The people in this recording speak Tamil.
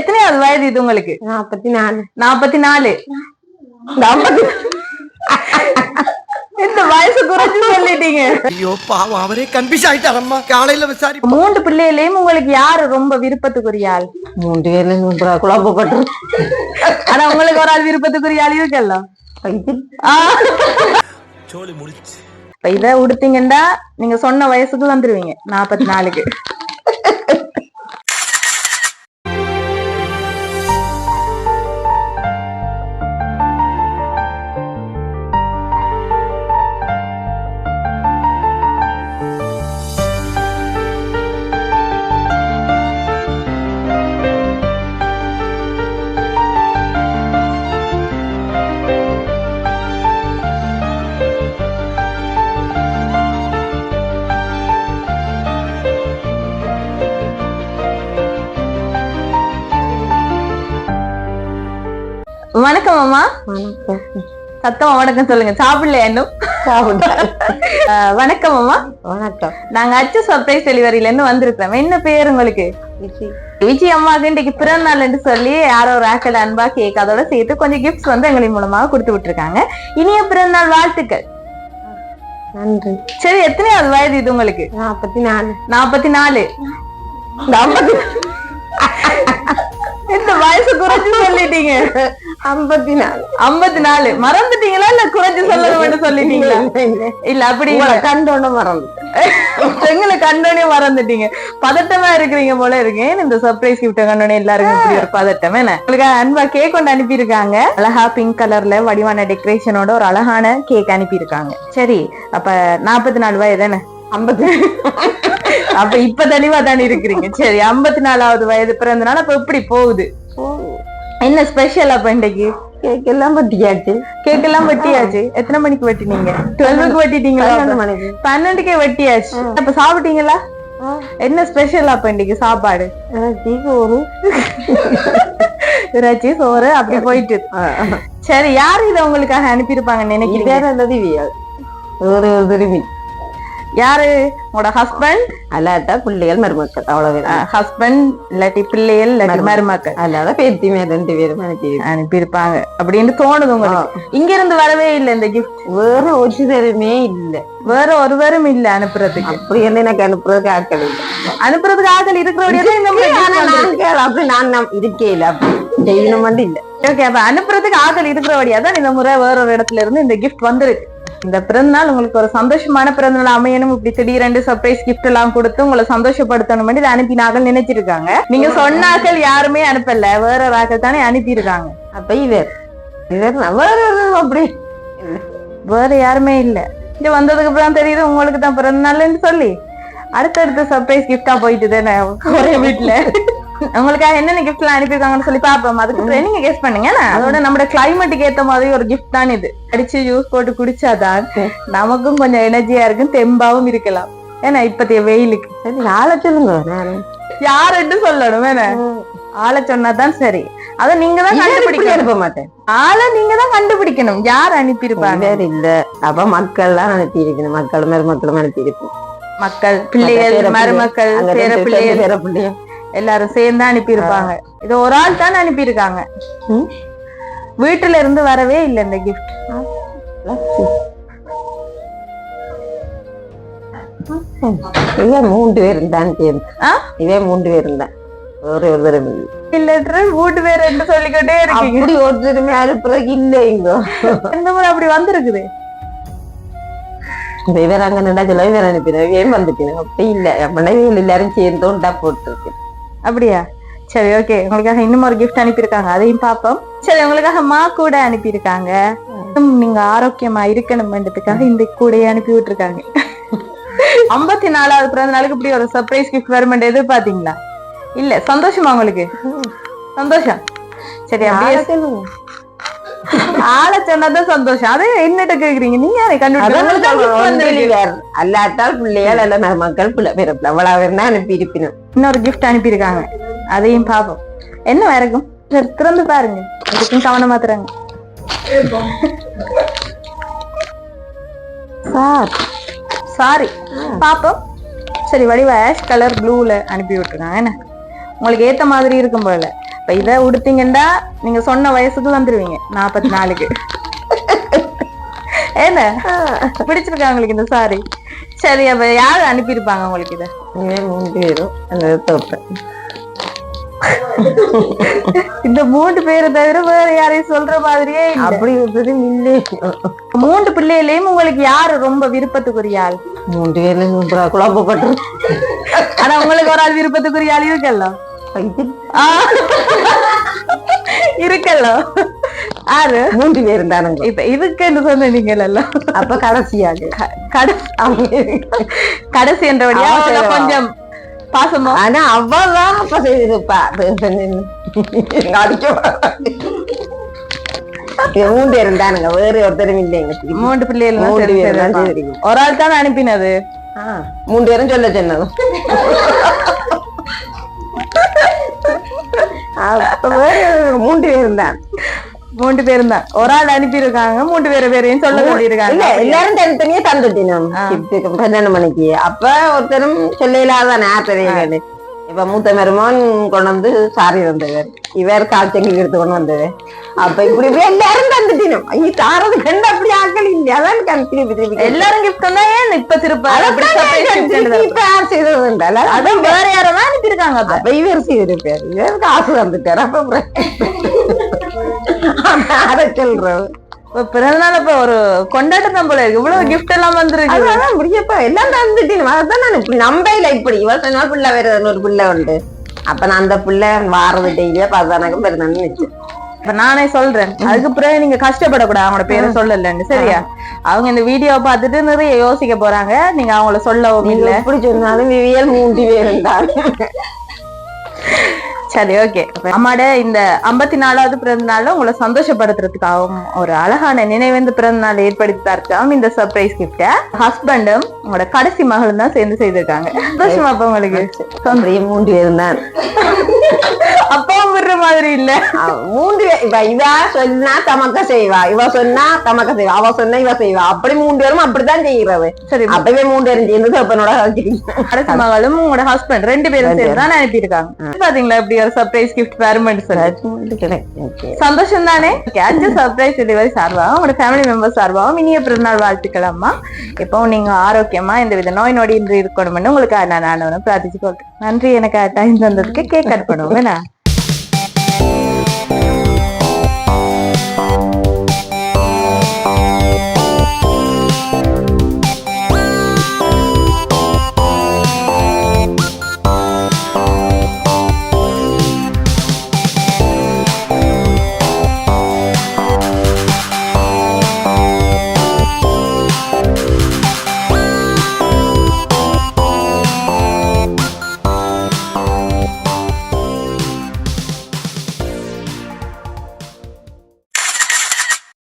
எத்தனையாவது வயது இது உங்களுக்கு? நாற்பத்தி நாலு நாற்பத்தி நாலு நாற்பத்தி இந்த வயசு குறைச்சு சொல்லிட்டீங்க. ஐயோ பாவம் அவரே கன்ஃபியூஸ் ஆயிட்டாரம்மா. காலையில விசாரி மூன்று பிள்ளைகளையும் உங்களுக்கு யாரு ரொம்ப விருப்பத்துக்குரிய ஆள்? மூன்று பேர்ல குழப்பப்பட்டு ஆனா உங்களுக்கு ஒரு ஆள் விருப்பத்துக்குரிய ஆள் முடிச்சு இப்ப இத உடுத்தீங்கன்னா நீங்க சொன்ன வயசுக்கு வந்துருவீங்க நாற்பத்தி நாலுக்கு வணக்கம் அம்மா. வணக்கம். சத்தமா வணக்கம் சொல்லுங்க. சாப்பிடல. இன்னும் வணக்கம் அம்மா. வணக்கம். நாங்க அச்சு சர்ப்ரைஸ் டெலிவரியில இருந்து வந்திருக்கிறோம். என்ன பேர் உங்களுக்கு? விஜய் அம்மாவுக்கு இன்றைக்கு பிறந்த நாள்னு சொல்லி யாரோ ஒரு ஆக்கள் அன்பா கேக் அதோட சேர்த்து கொஞ்சம் கிஃப்ட்ஸ் வந்து எங்களின் மூலமாக கொடுத்து விட்டுருக்காங்க. இனிய பிறந்த நாள் வாழ்த்துக்கள். நன்றி. சரி எத்தனையாவது வயது இது உங்களுக்கு? நாற்பத்தி நாலு. நாற்பத்தி நாலு. நாற்பத்தி இந்த வயசு குறைச்சு சொல்லிட்டீங்க? ஐம்பத்தி நாலு ஐம்பத்தி நாலு மறந்துட்டீங்களா இல்ல குறைச்சு சொல்லணும் சொல்லிட்டீங்களா? இல்ல அப்படி. கண்டோட மறந்து எங்களை கண்டோனே மறந்துட்டீங்க. பதட்டமா இருக்கிறீங்க போல இருக்கு. ஏன் இந்த சர்ப்ரைஸ் கிஃப்ட் கண்டோனே எல்லாருக்கும் இப்படி ஒரு பதட்டம்? என்ன? உங்களுக்கு அன்பா கேக் கொண்டு அனுப்பியிருக்காங்க. அழகா பிங்க் கலர்ல வடிவான டெக்கரேஷனோட ஒரு அழகான கேக் அனுப்பியிருக்காங்க. சரி அப்ப நாற்பத்தி நாலு வயது தானே ஐம்பத்தி அப்ப இப்ப தெளிவா தானே இருக்கிறீங்க? சரி ஐம்பத்தி நாலாவது வயது பிறந்தனால அப்ப எப்படி போகுது? என்ன ஸ்பெஷல் அப்ப இன்னைக்கு? கேக் எல்லாம் பத்தியாச்சு கேக் எல்லாம் வெட்டியாச்சு. எத்தனை மணிக்கு வெட்டினீங்க? டுவெல்வுக்கு வெட்டிட்டீங்களா? மணிக்கு. பன்னெண்டுக்கே வெட்டியாச்சு. அப்ப சாப்பிட்டீங்களா? என்ன ஸ்பெஷல் அப்ப இன்னைக்கு சாப்பாடு? சோறு. இறைச்சி சோறு அப்படி போயிட்டு. சரி யாரு இதை உங்களுக்காக அனுப்பியிருப்பாங்கன்னு நினைக்கிறீங்க? திவ்யா. ஒரு ஒரு திரும்பி யாரு? உங்களோட ஹஸ்பண்ட் அல்லாட்டா பிள்ளைகள் மருமக்கள். அவ்வளவு ஹஸ்பண்ட் இல்லாட்டி பிள்ளைகள் இல்லாட்டி மருமக்கள். அல்லாத பேத்தி ரெண்டு பேரும் அனுப்பி அனுப்பியிருப்பாங்க. அப்படின்னு தோணுது உங்களுக்கு. இங்க இருந்து வரவே இல்லை இந்த கிஃப்ட் வேற தருமே இல்ல. வேற ஒருவரும் இல்ல அனுப்புறதுக்கு. அப்படி என்ன எனக்கு அனுப்புறதுக்கு ஆட்கள் இல்ல. அனுப்புறதுக்கு ஆட்கள் இருக்கிறவடைய அப்படி நான் இருக்கே இல்ல. அப்படி செய்யணும் மட்டும் இல்ல. ஓகே அப்ப அனுப்புறதுக்கு ஆட்கள் இருக்கிறபடியா தான் இந்த முறை வேற ஒரு இடத்துல இருந்து இந்த கிஃப்ட் வந்திருக்கு. இந்த பிறந்தநாள் உங்களுக்கு ஒரு சந்தோஷமான பிறந்தநாள் அமையணும். இப்படி திடீரென்று சர்ப்ரைஸ் கிஃப்ட் எல்லாம் கொடுத்து உங்களை சந்தோஷப்படுத்தணும் இதை அனுப்பினார்கள் நினைச்சிருக்காங்க. நீங்க சொன்னாக்கள் யாருமே அனுப்பல. வேற ஒரு ஆட்கள் தானே அனுப்பியிருக்காங்க. அப்ப இவர் இவர் வேற அப்படி. வேற யாருமே இல்ல. இங்க வந்ததுக்கு அப்புறம் தெரியுது உங்களுக்கு தான் பிறந்த நாள்னு சொல்லி. அடுத்தடுத்த சர்ப்ரைஸ் கிஃப்டா போயிட்டு தானே ஒரே வீட்டுல உங்களுக்காக என்னென்ன கிஃப்ட் எல்லாம் அனுப்பியிருக்காங்கன்னு சொல்லி பாப்போம் அதுக்கு நீங்க கெஸ் பண்ணுங்க? அதோட நம்ம கிளைமேட்டுக்கு ஏத்த மாதிரி ஒரு கிஃப்ட் தான் இது. அடிச்சு ஜூஸ் போட்டு குடிச்சாதான் நமக்கும் கொஞ்சம் எனர்ஜியா இருக்கும் தெம்பாவும் இருக்கலாம். ஏன்னா இப்பத்திய வெயிலுக்கு. சரி ஆள சொல்லுங்க. யாருன்னு சொல்லணும் என்ன? ஆளை சொன்னாதான் சரி. அத நீங்க தான் இப்படி கண்டுபிடிக்கணும். அனுப்ப மாட்டேன்? ஆளை நீங்க தான் கண்டுபிடிக்கணும். யார் அனுப்பியிருப்பாங்க? வேற இல்ல. அப்ப மக்கள் எல்லாம் அனுப்பி இருக்கணும் மக்கள் மருமக்களும் அனுப்பி இருக்கணும் மக்கள் பிள்ளைகள் மருமக்கள் பிள்ளைகள் பிள்ளைகள் எல்லாரும் சேர்ந்து அனுப்பியிருப்பாங்க. இது ஒரு ஆள் தான் அனுப்பியிருக்காங்க. வீட்டுல இருந்து வரவே இல்லை இந்த கிஃப்ட் இவன் மூன்று பேர் இருந்தான்? இவன் மூன்று பேர் இருந்தான் ஒரு ஒரு தடவை இல்லை. இல்ல வீட்டு பேர் என்று சொல்லிக்கிட்டே இருக்கீங்க. அப்படி ஒரு தடவை அனுப்புறதுக்கு இல்ல இங்க. இந்த முறை அப்படி வந்திருக்குது? இவர் அங்க நின்றா சொல்ல இவர் அனுப்பினேன் ஏன் வந்துட்டேன் அப்படி இல்ல. மனைவிகள் எல்லாரும் சேர்ந்து உண்டா போட்டு அப்படியா? சரி ஓகே உங்களுக்காக இன்னும் ஒரு கிஃப்ட் அனுப்பியிருக்காங்க. அதையும் பார்ப்போம். சரி உங்களுக்காக மா கூட அனுப்பியிருக்காங்க. நீங்க ஆரோக்கியமா இருக்கணும்ன்றதுக்காக இந்த கூடையை அனுப்பி விட்டுருக்காங்க. ஐம்பத்தி நாலாவது பிறந்த நாளுக்கு இப்படி ஒரு சர்ப்ரைஸ் கிஃப்ட் வருமென்று எதிர்பார்த்தீங்களா? இல்ல சந்தோஷமா உங்களுக்கு? சந்தோஷம். சரி அப்படியே ஆளை சொன்னதான் சந்தோஷம். அதே என்னட்ட கேக்குறீங்க. நீங்க யாரை கண்டுபிடிச்சு அல்லாட்டால் பிள்ளைகள் எல்லாம் மக்கள் பிள்ளை பிறப்பில் அவ்வளவு தான் அனுப்பி இருப்பினும். இன்னொரு gift அனுப்பியிருக்காங்க. அதையும் பாப்போம். என்ன இருக்கும் திறந்து பாருங்க. இதுக்கும் கவனமா தராங்க சார். சாரி. பாப்போம். சரி வடிவ ஆஷ் கலர் ப்ளூல அனுப்பி விட்டுருக்காங்க. என்ன? உங்களுக்கு ஏத்த மாதிரி இருக்கும் போல. இப்ப இத உடுத்தீங்கன்னா நீங்க சொன்ன வயசுக்கு வந்துருவீங்க. நாற்பத்தி நாலுக்கு என்ன? பிடிச்சிருக்கா உங்களுக்கு இந்த சாரி சரி அப்ப யாரு அனுப்பியிருப்பாங்க உங்களுக்கு இத? மூன்று பேரும் அந்த தோப்பேன் இந்த மூன்று பேரை தவிர வேற யாரையும் சொல்ற மாதிரியே. அப்படி இல்லை மூன்று பிள்ளைகளையும் உங்களுக்கு யாரு ரொம்ப விருப்பத்துக்குரிய ஆள்? மூன்று பேரும் குழப்பப்பட்டு ஆனா உங்களுக்கு ஒரு ஆள் விருப்பத்துக்குரிய ஆள் இருக்கல்ல? ஆ. இருக்கல்ல ஆறு. மூன்று பேரும் தானுங்க இப்ப இதுக்குன்னு சொன்னீங்கல்ல அப்ப கடைசியாக கடைசி கடைசி என்றபடியா. கொஞ்சம் பாசமா? ஆனா அவதான் அப்ப செய்திருப்பா மூன்று பேரும் தானுங்க வேற ஒருத்தரும் இல்லைங்க மூன்று பிள்ளைகள் மூன்று பேரும் தான். ஒரு ஆள் தான் அனுப்பினது? மூன்று பேரும் சொல்ல சொன்னதும் அப்ப வேற மூன்று பேரும் தான் மூன்று பேரும் தான் ஒரு ஆள் அனுப்பியிருக்காங்க மூன்று பேர் பேரையும் சொல்ல இல்ல சொல்லியிருக்காங்க. எல்லாரும் தனித்தனியா தந்துட்டினோம் பன்னெண்டு மணிக்கு. அப்ப ஒருத்தரும் சொல்ல இல்லாதானே தெரியல இப்ப மூத்த மருமகன் கொண்டு வந்து சாரி வந்தவர் இவர் காய்ச்சங்கி எடுத்து கொண்டு வந்தவர் அப்ப இப்படி எல்லாரும் தந்துட்டினோம். ஐயோ தாரது கண்டு அப்படி ஆக்கள் இல்லையா? அதான் திருப்பி திருப்பி எல்லாரும் கிஃப்ட் தான் ஏன் இப்ப திருப்ப? இப்ப யார் செய்தது உண்டா? அதான் வேற யாரோ அனுப்பியிருக்காங்க அப்ப. இவர் செய்திருப்பாரு. இவர் காசு வந்துட்டாரு அப்ப அதை சொல்றோம். பிறந்தநாள் இப்ப ஒரு கொண்டாட்டம் போல இருக்கு. இவ்வளவு கிஃப்ட் எல்லாம் வந்திருக்கு. அதான் முடியப்ப. எல்லாம் தந்துட்டேன். அதான் நான் இப்படி நம்பையில இப்படி இவன் சொன்னா பிள்ளை வேற ஒரு பிள்ளை உண்டு. அப்ப நான் அந்த பிள்ளை வாரது டெய்லியா பதினாக்கும் பிறந்தான்னு நினைச்சேன். இப்ப நானே சொல்றேன். அதுக்கு பிறகு நீங்க கஷ்டப்படக்கூடாது. அவங்களோட பேரை சொல்லலன்னு. சரியா? அவங்க இந்த வீடியோவை பார்த்துட்டு நிறைய யோசிக்க போறாங்க. நீங்க அவங்கள சொல்லவும் இல்ல. எப்படி சொன்னாலும் விவியல் மூன்று பேர் சரி ஓகே அம்மாட இந்த ஐம்பத்தி நாலாவது பிறந்த நாள்ல உங்களை சந்தோஷப்படுத்துறதுக்காகவும் ஒரு அழகான நினைவேந்து பிறந்த நாள் ஏற்படுத்தி தரக்காகவும் இந்த சர்ப்ரைஸ் கிஃப்ட ஹஸ்பண்டும் உங்களோட கடைசி மகளும் தான் சேர்ந்து செய்திருக்காங்க. சந்தோஷமா அப்ப உங்களுக்கு? மூன்று பேர் தான். அப்பாவும் விடுற மாதிரி இல்ல. மூன்று இப்ப இவ சொன்னா தமக்க செய்வா. இவ சொன்னா தமக்க செய்வா. அவ சொன்னா இவ செய்வா. அப்படி மூன்று பேரும் அப்படித்தான் செய்யறது. சரி. அப்பவே மூன்று பேரும் சேர்ந்து அப்பனோட கடைசி மகளும் உங்களோட ஹஸ்பண்ட் ரெண்டு பேரும் சேர்ந்து தான் அனுப்பியிருக்காங்க பாத்தீங்களா இப்படி ஒரு சர்ப்ரைஸ் கிஃப்ட் வருமெண்ட் சொல்லி. சந்தோஷம் தானே அஞ்சு சர்ப்ரைஸ் டெலிவரி சார்பாகவும் உங்களோட ஃபேமிலி மெம்பர் சார்பாகவும் இனிய பிறந்தநாள் வாழ்த்துக்கள் அம்மா இப்போ நீங்க ஆரோக்கியமா இந்த வித நோய் நொடி இன்று இருக்கணும்னு உங்களுக்கு நான் நான் பிரார்த்திச்சு கொள்றேன் நன்றி எனக்கு டைம் தந்ததுக்கு கேக் கட் பண்ணுவோம். வேணா?